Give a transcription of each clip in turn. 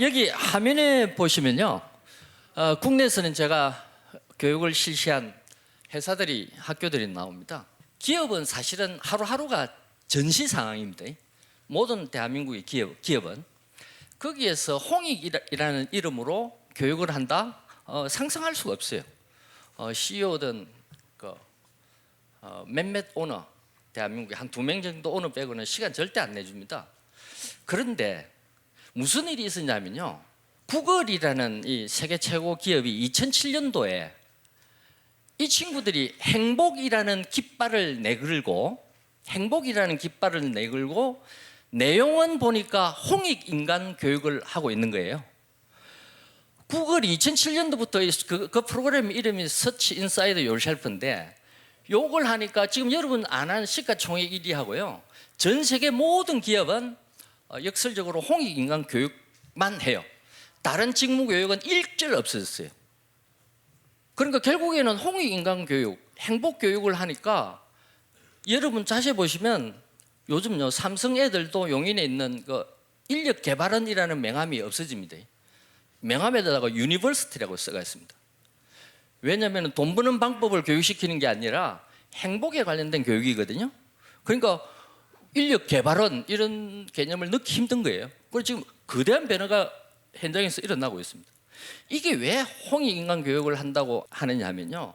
여기 화면에 보시면요. 어, 국내에서는 제가 교육을 실시한 회사들이 학교들이 나옵니다. 기업은 사실은 하루하루가 전시 상황입니다. 모든 대한민국의 기업, 기업은 거기에서 홍익이라는 이름으로 교육을 한다 어, 상상할 수가 없어요. 어, CEO든 그 어, 몇몇 오너 대한민국에 한 두 명 정도 오너 빼고는 시간 절대 안 내줍니다. 그런데 무슨 일이 있었냐면요. 구글이라는 이 세계 최고 기업이 2007년도에 이 친구들이 행복이라는 깃발을 내걸고 행복이라는 깃발을 내걸고 내용은 보니까 홍익 인간 교육을 하고 있는 거예요. 구글이 2007년도부터 그, 그 프로그램 이름이 서치 인사이드 요르셀프인데 요걸 하니까 지금 여러분 안 한 시가총액 1위 하고요. 전 세계 모든 기업은 어, 역설적으로 홍익 인간 교육만 해요. 다른 직무 교육은 일절 없어졌어요. 그러니까 결국에는 홍익 인간 교육, 행복 교육을 하니까 여러분 자세히 보시면 요즘요 삼성 애들도 용인에 있는 그 인력 개발원이라는 명함이 없어집니다. 명함에다가 유니버시티라고 써가 있습니다. 왜냐하면 돈 버는 방법을 교육시키는 게 아니라 행복에 관련된 교육이거든요. 그러니까 인력 개발원 이런 개념을 넣기 힘든 거예요. 그리고 지금 거대한 변화가 현장에서 일어나고 있습니다. 이게 왜 홍익 인간 교육을 한다고 하느냐 하면요.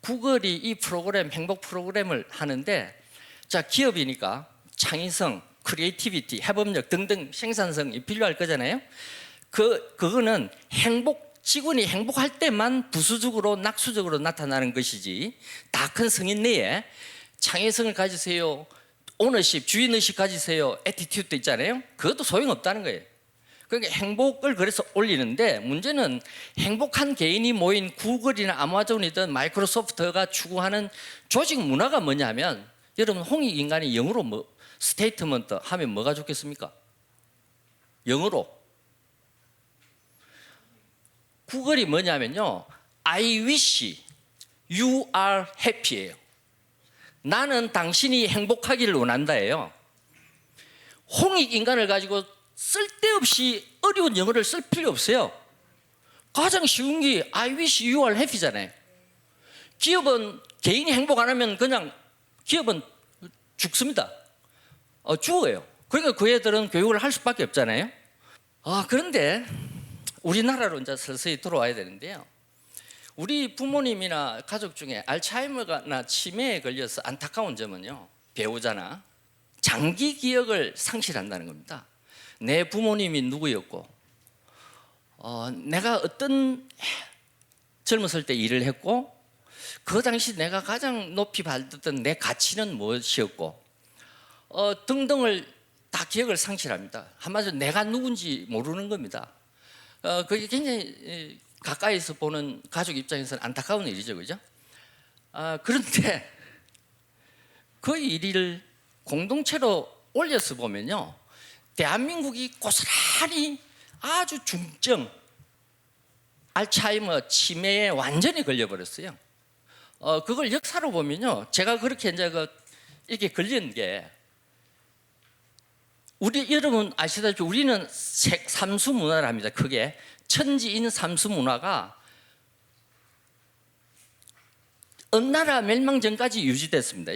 구글이 이 프로그램 행복 프로그램을 하는데 자 기업이니까 창의성, 크리에이티비티, 해법력 등등 생산성이 필요할 거잖아요. 그 그거는 행복 직원이 행복할 때만 부수적으로 낙수적으로 나타나는 것이지 다 큰 성인 내에 창의성을 가지세요. 오너십, 주인의식 가지세요. 에티튜드 있잖아요. 그것도 소용없다는 거예요. 그러니까 행복을 그래서 올리는데 문제는 행복한 개인이 모인 구글이나 아마존이든 마이크로소프트가 추구하는 조직 문화가 뭐냐면 여러분 홍익 인간이 영어로 뭐 스테이트먼트 하면 뭐가 좋겠습니까? 영어로 구글이 뭐냐면요 I wish you are happy예요. 나는 당신이 행복하기를 원한다예요. 홍익 인간을 가지고 쓸데없이 어려운 영어를 쓸 필요 없어요. 가장 쉬운 게 I wish you are happy잖아요. 기업은 개인이 행복 안 하면 그냥 기업은 죽습니다. 어, 죽어요. 그러니까 그 애들은 교육을 할 수밖에 없잖아요. 아, 그런데 우리나라로 이제 서서히 들어와야 되는데요. 우리 부모님이나 가족 중에 알츠하이머나 치매에 걸려서 안타까운 점은요. 배우자나 장기 기억을 상실한다는 겁니다. 내 부모님이 누구였고, 어, 내가 어떤 젊었을 때 일을 했고, 그 당시 내가 가장 높이 받았던 내 가치는 무엇이었고, 어, 등등을 다 기억을 상실합니다. 한마디로 내가 누군지 모르는 겁니다. 어, 그게 굉장히 에, 가까이서 보는 가족 입장에서는 안타까운 일이죠, 그죠? 아, 그런데 그 일을 공동체로 올려서 보면요. 대한민국이 고스란히 아주 중증 알츠하이머 치매에 완전히 걸려버렸어요. 어, 그걸 역사로 보면요. 제가 그렇게 이제 그 이렇게 걸린 게 우리 여러분 아시다시피 우리는 색 삼수 문화를 합니다. 크게 천지인 삼수 문화가 어느 나라 멸망 전까지 유지됐습니다.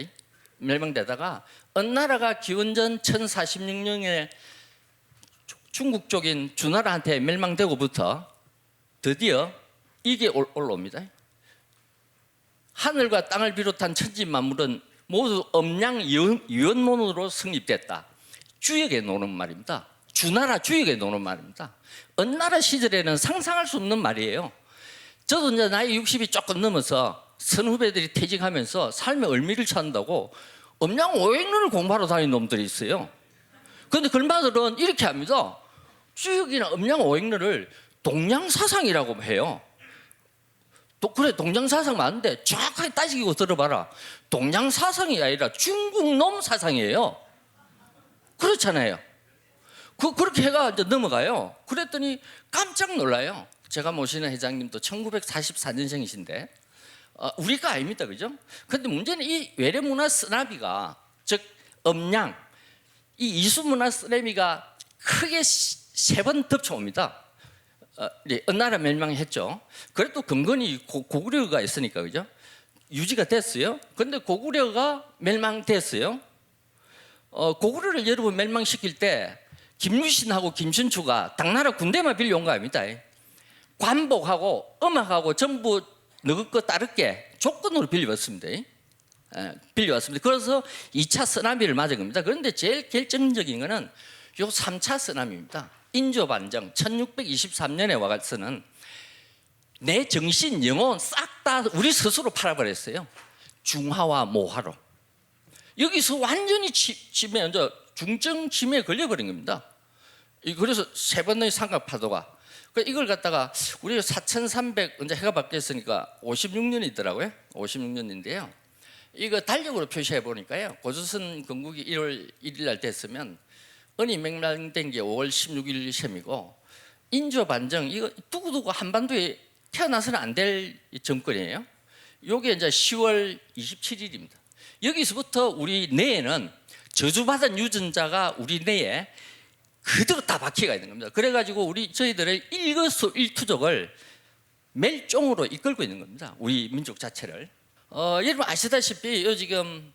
멸망되다가 어느 나라가 기원전 1046년에 중국 쪽인 주나라한테 멸망되고부터 드디어 이게 올- 올라옵니다. 하늘과 땅을 비롯한 천지 만물은 모두 엄양 유언- 유언론으로 성립됐다. 주역에 노는 말입니다. 주나라 주역에 노는 말입니다. 어느 나라 시절에는 상상할 수 없는 말이에요. 저도 이제 나이 60이 조금 넘어서 선후배들이 퇴직하면서 삶의 의미를 찾는다고 엄양 오행론을 공부하러 다니는 놈들이 있어요. 그런데 그들은 이렇게 합니다. 주역이나 엄양 오행론을 동양사상이라고 해요. 또 그래 동양사상 맞는데 정확하게 따지고 들어봐라. 동양사상이 아니라 중국 놈 사상이에요. 그렇잖아요. 그, 그렇게 해가 이제 넘어가요. 그랬더니 깜짝 놀라요. 제가 모시는 회장님도 1944년생이신데, 어, 우리가 아닙니다. 그죠? 근데 문제는 이 외래 문화 쓰나미가, 즉, 음양, 이 이수 문화 쓰나미가 크게 세 번 덮쳐옵니다. 어, 예, 어느 나라 멸망했죠. 그래도 근근히 고, 고구려가 있으니까 그죠? 유지가 됐어요. 근데 고구려가 멸망됐어요. 어, 고구려를 여러분 멸망시킬 때 김유신하고 김춘추가 당나라 군대만 빌려온 거 아닙니다. 관복하고 음악하고 전부 너희 거 따를게 조건으로 빌려왔습니다. 예, 빌려왔습니다. 그래서 2차 쓰나미를 맞은 겁니다. 그런데 제일 결정적인 거는 요 3차 쓰나미입니다. 인조 반정 1623년에 와서는 내 정신 영혼 싹 다 우리 스스로 팔아버렸어요. 중화와 모화로. 여기서 완전히 치, 치매 이제 중증 치매에 걸려버린 겁니다. 이- 그래서 세 번의 삼각 파도가 그 이걸 갖다가 우리가 4,300 이제 해가 바뀌었으니까 56년이더라고요. 56년인데요. 이거 달력으로 표시해 보니까요. 고조선 건국이 1월 1일 날 됐으면 은이 맹랑된 게 5월 16일 셈이고 인조 반정 이거 두고두고 한반도에 태어나서는 안 될 정권이에요. 요게 이제 10월 27일입니다. 여기서부터 우리 뇌에는 저주받은 유전자가 우리 뇌에 그대로 다 박혀가 있는 겁니다. 그래가지고 우리 저희들의 일거수일투족을 멜종으로 이끌고 있는 겁니다. 우리 민족 자체를. 어, 여러분 아시다시피 요 지금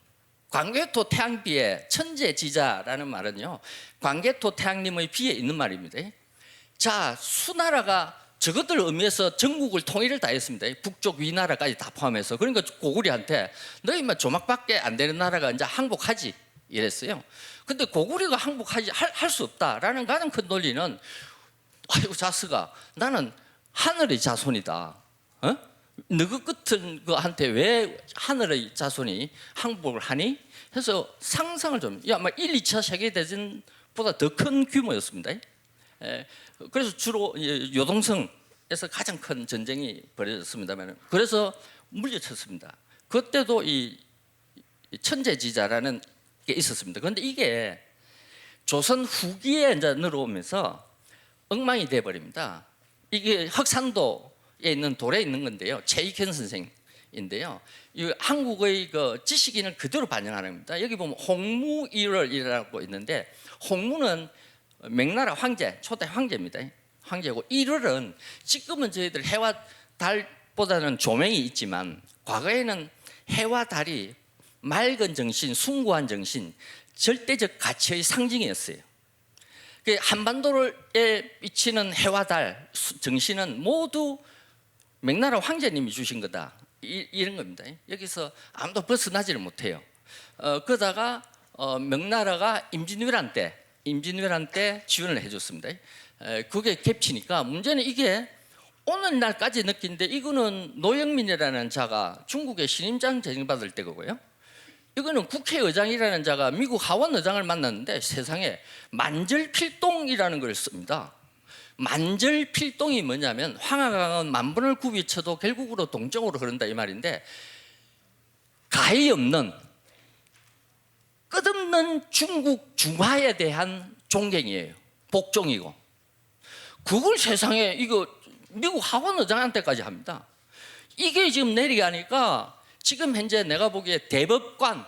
광개토 태양비에 천재지자라는 말은요. 광개토 태양님의 비에 있는 말입니다. 자, 수나라가 저것들 의미해서 전국을 통일을 다 했습니다. 북쪽 위나라까지 다 포함해서. 그러니까 고구려한테 너희 막 조막밖에 안 되는 나라가 이제 항복하지 이랬어요. 근데 고구려가 항복하지 할 수 없다라는 가장 큰 논리는 아이고 자스가 나는 하늘의 자손이다. 어? 너그 끝은 그한테 왜 하늘의 자손이 항복을 하니? 해서 상상을 좀, 야, 막 1, 2차 세계대전보다 더 큰 규모였습니다. 에, 그래서 주로 이 요동성에서 가장 큰 전쟁이 벌어졌습니다만, 그래서 물려쳤습니다. 그때도 이이 천재지자라는 게 있었습니다. 그런데 이게 조선 후기에 이제 늘어오면서 엉망이 돼 버립니다. 이게 흑산도에 있는 돌에 있는 건데요. 최익현 선생인데요. 이 한국의 그 지식인을 그대로 반영하는 겁니다. 여기 보면 홍무일월이라고 있는데 홍무는 명나라 황제, 초대 황제입니다. 황제고 일월은 지금은 저희들 해와 달보다는 조명이 있지만 과거에는 해와 달이 맑은 정신, 숭고한 정신, 절대적 가치의 상징이었어요. 그 한반도에 비치는 해와 달 수- 정신은 모두 명나라 황제님이 주신 거다. 이, 이런 겁니다. 여기서 아무도 벗어나지를 못해요. 어, 그러다가 어, 명나라가 임진왜란 때, 임진왜란 때 지원을 해줬습니다. 에, 그게 겹치니까 문제는 이게 오늘날까지 느낀데 이거는 노영민이라는 자가 중국의 신임장 재직받을 때거고요. 이거는 국회의장이라는 자가 미국 하원 의장을 만났는데 세상에 만절필동이라는 걸 씁니다. 만절필동이 뭐냐면 황하강은 만분을 굽이쳐도 결국으로 동쪽으로 흐른다 이 말인데 가히 없는 끝없는 중국 중화에 대한 존경이에요. 복종이고 그걸 세상에 이거 미국 하원 의장한테까지 합니다. 이게 지금 내려가니까 지금 현재 내가 보기에 대법관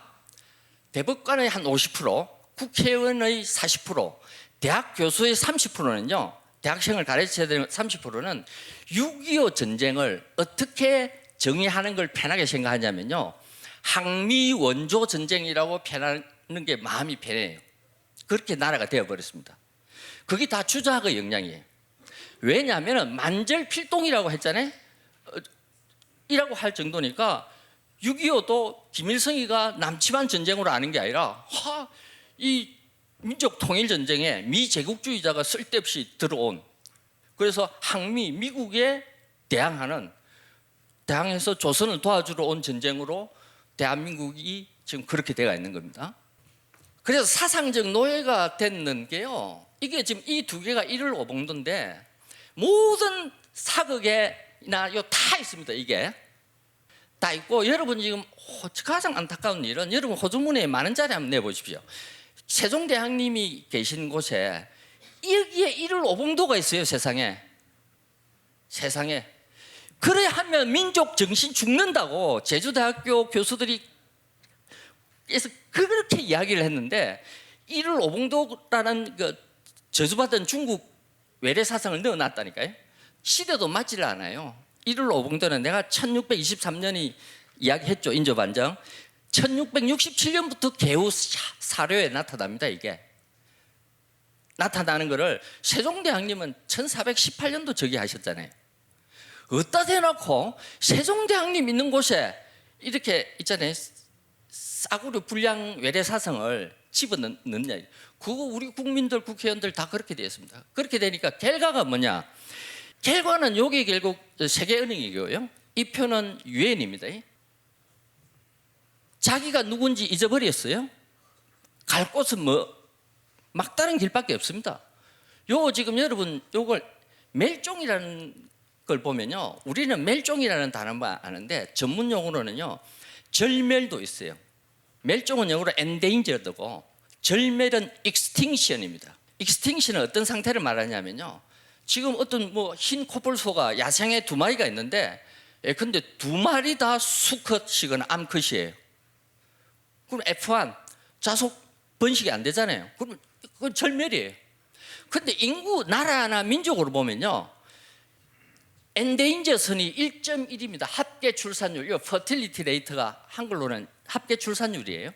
대법관의 한 50%, 국회의원의 40%, 대학 교수의 30%는요. 대학생을 가르쳐야 되는 30%는 6.25 전쟁을 어떻게 정의하는 걸 편하게 생각하냐면요. 항미 원조 전쟁이라고 편하는 게 마음이 편해요. 그렇게 나라가 되어버렸습니다. 그게 다 주자의 역량이에요. 왜냐하면 만절필동이라고 했잖아요. 어, 이라고 할 정도니까 6.25도 김일성이가 남침한 전쟁으로 아는 게 아니라 하, 이 민족 통일 전쟁에 미 제국주의자가 쓸데없이 들어온 그래서 항미 미국에 대항하는 대항해서 조선을 도와주러 온 전쟁으로 대한민국이 지금 그렇게 돼가 있는 겁니다. 그래서 사상적 노예가 됐는 게요. 이게 지금 이 두 개가 일을 오봉도인데 모든 사극에나 요 다 있습니다. 이게 다 있고 여러분 지금 호- 가장 안타까운 일은 여러분 호주문에 많은 자리 한번 내보십시오. 세종대왕님이 계신 곳에 여기에 일을 오봉도가 있어요 세상에 세상에 그래 하면 민족 정신 죽는다고 제주대학교 교수들이 그래서 그렇게 이야기를 했는데 이를 오봉도라는 그 저주받은 중국 외래 사상을 넣어놨다니까요. 시대도 맞지를 않아요. 1월 5봉도는 내가 1623년이 이야기했죠. 인조반정. 1667년부터 개우 사- 사료에 나타납니다. 이게. 나타나는 거를 세종대왕님은 1418년도 저기 하셨잖아요. 어디다 대놓고 세종대왕님 있는 곳에 이렇게 있잖아요. 싸구려 불량 외래사성을 집어넣느냐. 그거 우리 국민들 국회의원들 다 그렇게 되었습니다. 그렇게 되니까 결과가 뭐냐? 결과는 여기 결국 세계은행이고요. 이 표는 유엔입니다. 자기가 누군지 잊어버렸어요. 갈 곳은 뭐 막다른 길밖에 없습니다. 요 지금 여러분 요걸 멜종이라는 걸 보면요. 우리는 멜종이라는 단어만 아는데 전문 용어로는요. 절멸도 있어요. 멸종은 영어로 endangered고 절멸은 extinction입니다. extinction은 어떤 상태를 말하냐면요. 지금 어떤 뭐 흰 코뿔소가 야생에 두 마리가 있는데 예, 근데 두 마리 다 수컷이거나 암컷이에요. 그럼 F1 자속 번식이 안 되잖아요. 그러면 그건 절멸이에요. 근데 인구 나라나 민족으로 보면요. 엔데인저 선이 1.1입니다. 합계 출산율, 이 퍼틸리티 레이트가 한글로는 합계 출산율이에요.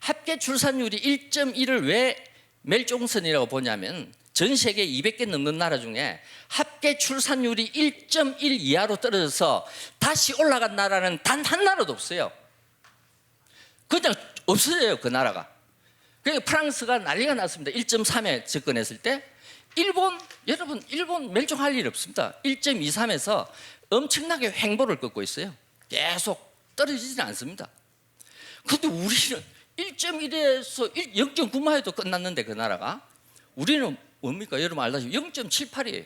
합계 출산율이 1.1을 왜 멸종선이라고 보냐면 전 세계 200개 넘는 나라 중에 합계 출산율이 1.1 이하로 떨어져서 다시 올라간 나라는 단 한 나라도 없어요. 그냥 없어져요 그 나라가. 그러니까 프랑스가 난리가 났습니다. 1.3에 접근했을 때 일본 여러분 일본 멸종할 일 없습니다. 1.23에서 엄청나게 횡보를 꺾고 있어요. 계속 떨어지지는 않습니다. 근데 우리는 1.1에서 0.9만 해도 끝났는데 그 나라가 우리는 뭡니까? 여러분 알다시피 0.78이에요.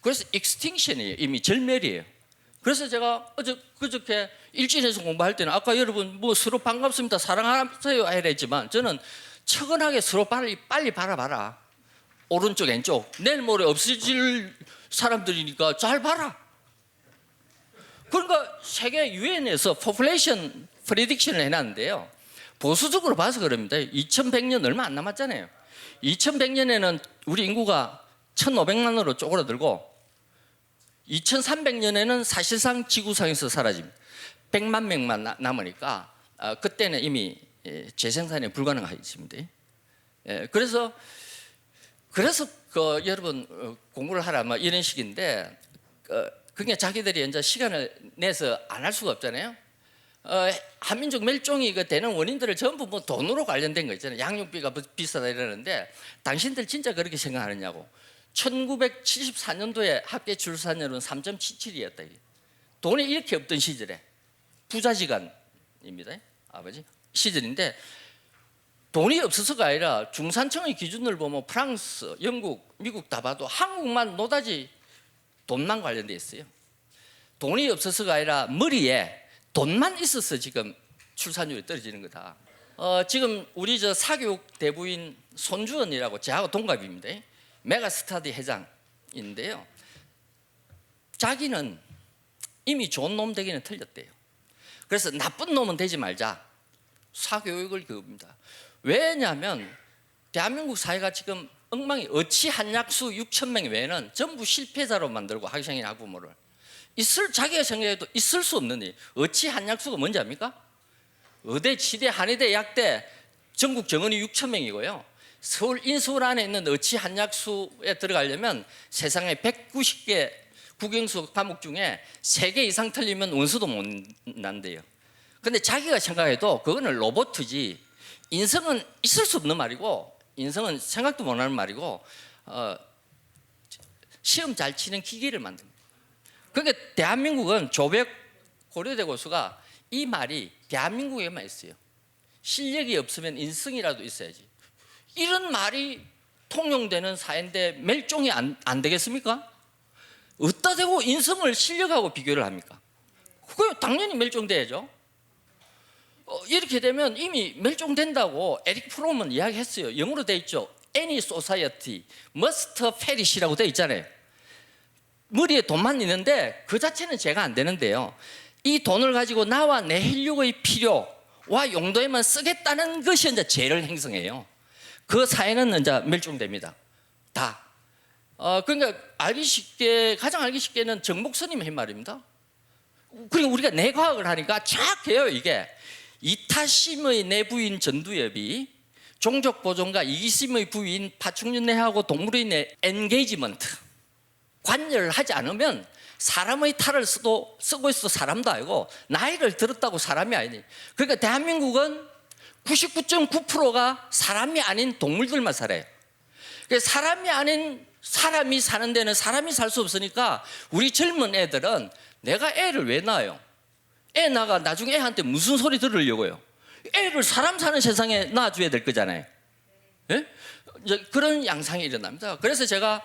그래서 extinction이에요. 이미 절멸이에요. 그래서 제가 어저 그저께 일진에서 공부할 때는 아까 여러분 뭐 서로 반갑습니다 사랑하세요 했지만 저는 처근하게 서로 빨리 빨리 바라봐라. 오른쪽 왼쪽. 내일 모레 없어질 사람들이니까 잘 봐라. 그러니까 세계 유엔에서 population prediction을 해놨는데요. 보수적으로 봐서 그럽니다. 2100년 얼마 안 남았잖아요 2100년에는 우리 인구가 1500만으로 쪼그라들고 2300년에는 사실상 지구상에서 사라집니다. 100만 명만 나- 남으니까 아, 그때는 이미 예, 재생산이 불가능해집니다. 예, 그래서 그래서 그 여러분 어, 공부를 하라 뭐 이런 식인데 어, 그게 자기들이 이제 시간을 내서 안 할 수가 없잖아요. 어, 한민족 멸종이 그 되는 원인들을 전부 뭐 돈으로 관련된 거 있잖아요. 양육비가 비- 비싸다 이러는데 당신들 진짜 그렇게 생각하느냐고. 1974년도에 합계 출산율은 3.77이었다. 돈이 이렇게 없던 시절에 부자지간입니다. 아버지 시절인데 돈이 없어서가 아니라 중산층의 기준을 보면 프랑스, 영국, 미국 다 봐도 한국만 노다지 돈만 관련돼 있어요. 돈이 없어서가 아니라 머리에 돈만 있어서 지금 출산율이 떨어지는 거다. 어, 지금 우리 저 사교육 대부인 손주원이라고 저하고 동갑입니다. 메가스타디 회장인데요. 자기는 이미 좋은 놈 되기는 틀렸대요. 그래서 나쁜 놈은 되지 말자. 사교육을 교육입니다. 왜냐하면 대한민국 사회가 지금 엉망이 어치 한약수 6천 명 외에는 전부 실패자로 만들고 학생이나 학부모를 있을 자기가 생각해도 있을 수 일. 어치 한약수가 뭔지 압니까? 의대, 치대, 한의대, 약대 전국 정원이 6천 명이고요. 서울 인서울 안에 있는 어치 한약수에 들어가려면 세상에 190개 국영수 과목 중에 3개 이상 틀리면 원수도 못 난대요. 근데 자기가 생각해도 그거는 로봇이지 인성은 있을 수 없는 말이고 인성은 생각도 못 하는 말이고 어, 시험 잘 치는 기계를 거예요. 그러니까 대한민국은 조백 고려대 교수가 이 말이 대한민국에만 있어요. 실력이 없으면 인성이라도 있어야지. 이런 말이 통용되는 사회인데 멸종이 안, 안 되겠습니까? 어디다 대고 인성을 실력하고 비교를 합니까? 그거 당연히 멸종돼야죠. 어, 이렇게 되면 이미 멸종된다고 에릭 프롬은 이야기했어요. 영어로 돼 있죠. Any society must perish라고 돼 있잖아요. 머리에 돈만 있는데 그 자체는 제가 안 되는데요. 이 돈을 가지고 나와 내 인류의 필요와 용도에만 쓰겠다는 것이 이제 죄를 행성해요. 그 사회는 이제 멸종됩니다. 다. 어, 그러니까 알기 쉽게 가장 알기 쉽게는 정목스님 의 말입니다. 그리고 우리가 내과학을 하니까 착해요 이게 이타심의 내부인 전두엽이 종족 보존과 이기심의 부인 파충류내하고 동물의 엔게이지먼트 관여를 하지 않으면 사람의 탈을 쓰도 쓰고 있어 사람도 아니고 나이를 들었다고 사람이 아니니 그러니까 대한민국은 99.9%가 사람이 아닌 동물들만 살아요. 그러니까 사람이 아닌 사람이 사는 데는 사람이 살 수 없으니까 우리 젊은 애들은 내가 애를 왜 낳아요? 애 낳아 나중에 애한테 무슨 소리 들으려고요? 애를 사람 사는 세상에 낳아줘야 될 거잖아요. 예? 그런 양상이 일어납니다. 그래서 제가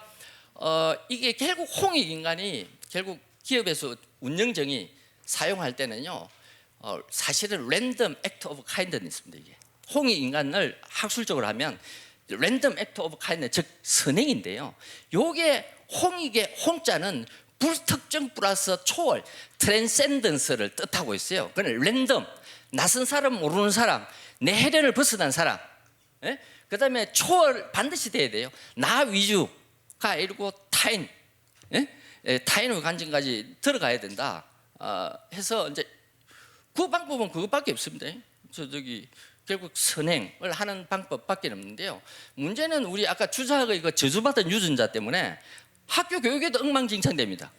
어, 이게 결국 홍익 인간이 결국 기업에서 운영정이 사용할 때는요. 어, 사실은 랜덤 액트 오브 카인드니스입니다. 이게 홍익 인간을 학술적으로 하면 랜덤 액트 오브 카인드 즉 선행인데요. 요게 홍익의 홍자는 불특정 플러스 초월 트랜센던스를 뜻하고 있어요. 그는 랜덤 낯선 사람 모르는 사람 내 해련을 벗어난 사람 예? 그다음에 초월 반드시 돼야 돼요. 나 위주 가 아니고 타인 예? 예, 타인의 관점까지 들어가야 된다. 어, 해서 이제 그 방법은 그것밖에 없습니다. 저 저기 결국 선행을 하는 방법밖에 없는데요. 문제는 우리 아까 주사의 그 저주받은 유전자 때문에 학교 교육에도 엉망진창됩니다.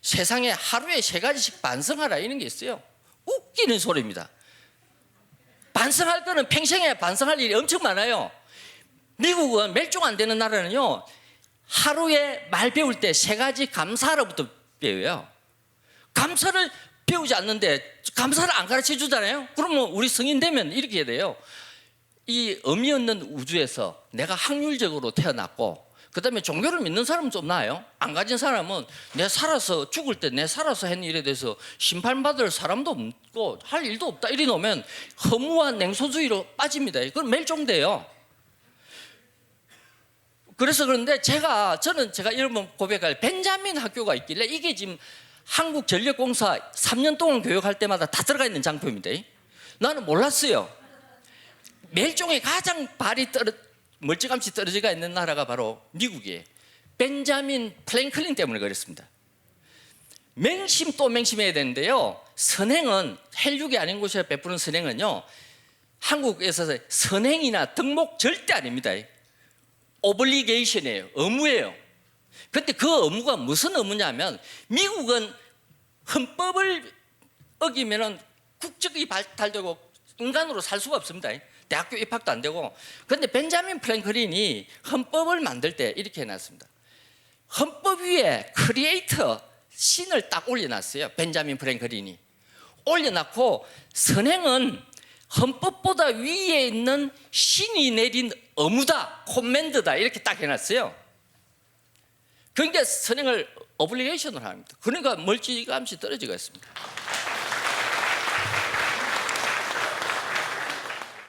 세상에 하루에 세 가지씩 반성하라 이런 게 있어요. 웃기는 소리입니다. 반성할 거는 평생에 반성할 일이 엄청 많아요. 미국은 멸종 안 되는 나라는요. 하루에 말 배울 때 세 가지 감사로부터 배워요. 감사를 배우지 않는데 감사를 안 가르쳐 주잖아요. 그러면 우리 성인 되면 이렇게 돼요. 이 의미 없는 우주에서 내가 확률적으로 태어났고 그다음에 종교를 믿는 사람은 좀 나아요. 안 가진 사람은 내 살아서 죽을 때 내 살아서 한 일에 대해서 심판받을 사람도 없고 할 일도 없다 이리 놓으면 허무한 냉소주의로 빠집니다. 그건 멸종돼요. 그래서 그런데 제가 저는 제가 이런 고백할 벤자민 학교가 있길래 이게 지금 한국전력공사 3년 동안 교육할 때마다 다 들어가 있는 장표입니다. 나는 몰랐어요. 멸종에 가장 발이 떨어 멀찌감치 떨어져가 있는 나라가 바로 미국이에요. 벤자민 플랭클린 때문에 그랬습니다. 맹심 또 맹심해야 되는데요. 선행은 헬육이 아닌 곳에 베푸는 선행은요. 한국에서 선행이나 덕목 절대 아닙니다. 오블리게이션이에요. 의무예요. 근데 그 의무가 무슨 의무냐면 미국은 헌법을 어기면은 국적이 발달되고 인간으로 살 수가 없습니다. 대학교 입학도 안 되고. 근데 벤자민 프랭클린이 헌법을 만들 때 이렇게 해놨습니다. 헌법 위에 크리에이터 신을 딱 올려놨어요. 벤자민 프랭클린이 올려놨고 선행은 헌법보다 위에 있는 신이 내린 의무다, 콤맨드다 이렇게 딱 해놨어요. 그러니까 선행을 오블리게이션을 합니다. 그러니까 멀찌감치 떨어지고 있습니다.